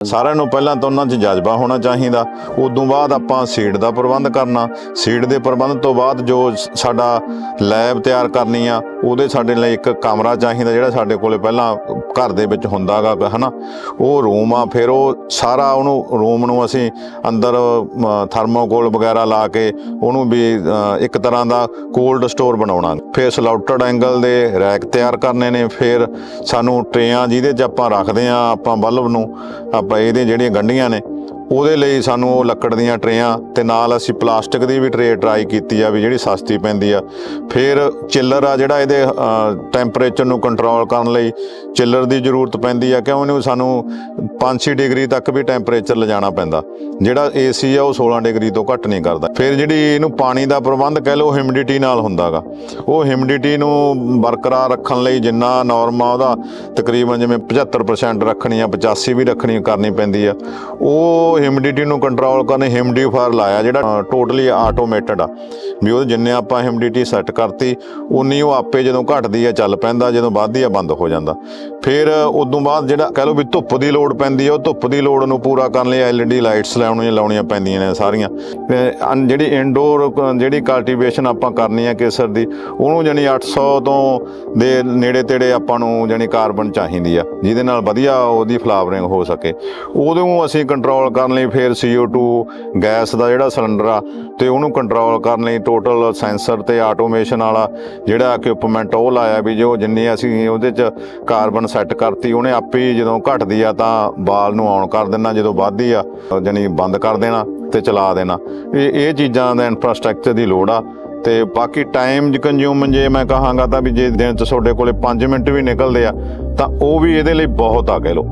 ਸਾਰਿਆਂ ਨੂੰ ਪਹਿਲਾਂ ਤਾਂ ਉਹਨਾਂ 'ਚ ਜਜ਼ਬਾ ਹੋਣਾ ਚਾਹੀਦਾ। ਉਦੋਂ ਬਾਅਦ ਆਪਾਂ ਸੀਡ ਦਾ ਪ੍ਰਬੰਧ ਕਰਨਾ। ਸੀਡ ਦੇ ਪ੍ਰਬੰਧ ਤੋਂ ਬਾਅਦ ਜੋ ਸਾਡਾ ਲੈਬ ਤਿਆਰ ਕਰਨੀ ਆ, ਉਹਦੇ ਸਾਡੇ ਲਈ ਇੱਕ ਕਮਰਾ ਚਾਹੀਦਾ ਜਿਹੜਾ ਸਾਡੇ ਕੋਲੇ ਪਹਿਲਾਂ ਘਰ ਦੇ ਵਿੱਚ ਹੁੰਦਾਗਾ ਹਨਾ। ਉਹ ਰੂਮ ਆ, ਫਿਰ ਉਹ ਸਾਰਾ ਉਹਨੂੰ, ਰੂਮ ਨੂੰ ਅਸੀਂ ਅੰਦਰ ਥਰਮੋਕੋਲ ਵਗੈਰਾ ਲਾ ਕੇ ਉਹਨੂੰ ਵੀ ਇੱਕ ਤਰ੍ਹਾਂ ਦਾ ਕੋਲਡ ਸਟੋਰ ਬਣਾਉਣਾ। ਫਿਰ ਸਲਾਊਟਡ ਐਂਗਲ ਦੇ ਰੈਕ ਤਿਆਰ ਕਰਨੇ ਨੇ, ਫਿਰ ਸਾਨੂੰ ਟਰੇਆਂ ਜਿਹਦੇ 'ਚ ਆਪਾਂ ਰੱਖਦੇ ਆ, ਆਪਾਂ ਬਲਬ ਨੂੰ ਆਪਾਂ ਇਹਦੇ ਜਿਹੜੀਆਂ ਗੰਢੀਆਂ ਨੇ ਉਹਦੇ ਲਈ ਸਾਨੂੰ ਉਹ ਲੱਕੜ ਦੀਆਂ ਟਰੇਆਂ ਤੇ ਨਾਲ ਅਸੀਂ ਪਲਾਸਟਿਕ ਦੀ ਵੀ ਟਰੇ ਟਰਾਈ ਕੀਤੀ ਆ ਵੀ ਜਿਹੜੀ ਸਸਤੀ ਪੈਂਦੀ ਆ। ਫਿਰ ਚਿੱਲਰ ਆ ਜਿਹੜਾ ਇਹਦੇ ਟੈਂਪਰੇਚਰ ਨੂੰ ਕੰਟਰੋਲ ਕਰਨ ਲਈ ਚਿੱਲਰ ਦੀ ਜ਼ਰੂਰਤ ਪੈਂਦੀ ਆ, ਕਿਉਂ ਉਹਨੂੰ ਸਾਨੂੰ 5-6 ਡਿਗਰੀ ਤੱਕ ਵੀ ਟੈਂਪਰੇਚਰ ਲਿਜਾਣਾ ਪੈਂਦਾ। ਜਿਹੜਾ ਏਸੀ ਆ ਉਹ 16 ਡਿਗਰੀ ਤੋਂ ਘੱਟ ਨਹੀਂ ਕਰਦਾ। ਫਿਰ ਜਿਹੜੀ ਇਹਨੂੰ ਪਾਣੀ ਦਾ ਪ੍ਰਬੰਧ ਕਹਿ ਲਓ ਹਿਊਮਿਡਿਟੀ ਨਾਲ ਹੁੰਦਾਗਾ ਉਹ ਹਿਊਮਿਡਿਟੀ ਨੂੰ ਬਰਕਰਾਰ ਰੱਖਣ ਲਈ ਜਿੰਨਾ ਨਾਰਮ ਆ, ਉਹਦਾ ਤਕਰੀਬਨ ਜਿਵੇਂ 75% ਰੱਖਣੀ ਆ 85 ਵੀ ਰੱਖਣੀ ਕਰਨੀ ਪੈਂਦੀ ਆ। ਉਹ ਹਿਮਿਡਿਟੀ ਨੂੰ ਕੰਟਰੋਲ ਕਰਨ ਹਿਮਡੀਫਾਇਰ ਲਾਇਆ, ਜਿਹੜਾ ਟੋਟਲੀ ਆਟੋਮੇਟਡ ਆ। ਵੀ ਉਹ ਜਿੰਨੇ ਆਪਾਂ ਹਿਮਿਡਿਟੀ ਸੈੱਟ ਕਰਤੀ, ਉਨੀ ਉਹ ਆਪੇ ਜਦੋਂ ਘਟਦੀ ਆ, ਚੱਲ ਪੈਂਦਾ, ਜਦੋਂ ਵੱਧਦੀ ਆ, ਬੰਦ ਹੋ ਜਾਂਦਾ। ਫਿਰ ਉਦੋਂ ਬਾਅਦ ਜਿਹੜਾ, ਕਹਿ ਲਓ ਵੀ ਧੁੱਪ ਦੀ ਲੋੜ ਪੈਂਦੀ ਆ, ਉਹ ਧੁੱਪ ਦੀ ਲੋੜ ਨੂੰ ਪੂਰਾ ਕਰਨ ਲਈ ਐਲਈਡੀ ਲਾਈਟਸ ਲਾਉਣੀਆਂ ਲਾਉਣੀਆਂ ਪੈਂਦੀਆਂ ਨੇ ਸਾਰੀਆਂ। ਤੇ ਜਿਹੜੀ ਇਨਡੋਰ ਜਿਹੜੀ ਕਲਟੀਵੇਸ਼ਨ ਆਪਾਂ ਕਰਨੀ ਆ ਕੇਸਰ ਦੀ, ਉਹਨੂੰ ਜਾਨੀ 800 ਤੋਂ ਦੇ ਨੇੜੇ ਤੇੜੇ ਆਪਾਂ ਨੂੰ ਜਾਨੀ ਕਾਰਬਨ ਚਾਹੀਦੀ ਆ, ਜਿਹਦੇ ਨਾਲ ਵਧੀਆ ਉਹਦੀ ਫਲਾਵਰਿੰਗ ਹੋ ਸਕੇ। ਉਹਨੂੰ ਅਸੀਂ ਕੰਟਰੋਲ ਕਰਨ ਲਈ ਫਿਰ CO2 ਗੈਸ ਦਾ ਜਿਹੜਾ ਸਿਲੰਡਰ ਆ ਤੇ ਉਹਨੂੰ ਕੰਟਰੋਲ ਕਰਨ ਲਈ ਟੋਟਲ ਸੈਂਸਰ ਤੇ ਆਟੋਮੇਸ਼ਨ ਵਾਲਾ ਜਿਹੜਾ ਇਕਵਿਪਮੈਂਟ ਉਹ ਲਾਇਆ ਵੀ ਜੋ ਜਿੰਨੀ ਅਸੀਂ ਉਹਦੇ ਚ ਕਾਰਬਨ ਸੈੱਟ ਕਰਤੀ ਉਹਨੇ ਆਪੇ ਜਦੋਂ ਘਟਦੀ ਆ ਤਾਂ ਬਾਲ ਨੂੰ ਆਨ ਕਰ ਦੇਣਾ, ਜਦੋਂ ਵੱਧਦੀ ਆ ਜਾਨੀ ਬੰਦ ਕਰ ਦੇਣਾ ਤੇ ਚਲਾ ਦੇਣਾ। ਇਹ ਇਹ ਚੀਜ਼ਾਂ ਦਾ ਇਨਫਰਾਸਟ੍ਰਕਚਰ ਦੀ ਲੋੜ ਆ ਤੇ ਬਾਕੀ ਟਾਈਮ ਕੰਜ਼ਿਊਮ ਜੇ ਮੈਂ ਕਹਾਂਗਾ ਤਾਂ ਵੀ ਜੇ ਦਿਨ ਚ ਤੁਹਾਡੇ ਕੋਲੇ 5 ਮਿੰਟ ਵੀ ਨਿਕਲਦੇ ਆ ਤਾਂ ਉਹ ਵੀ ਇਹਦੇ ਲਈ ਬਹੁਤ ਆ ਕਹਿ ਲਓ।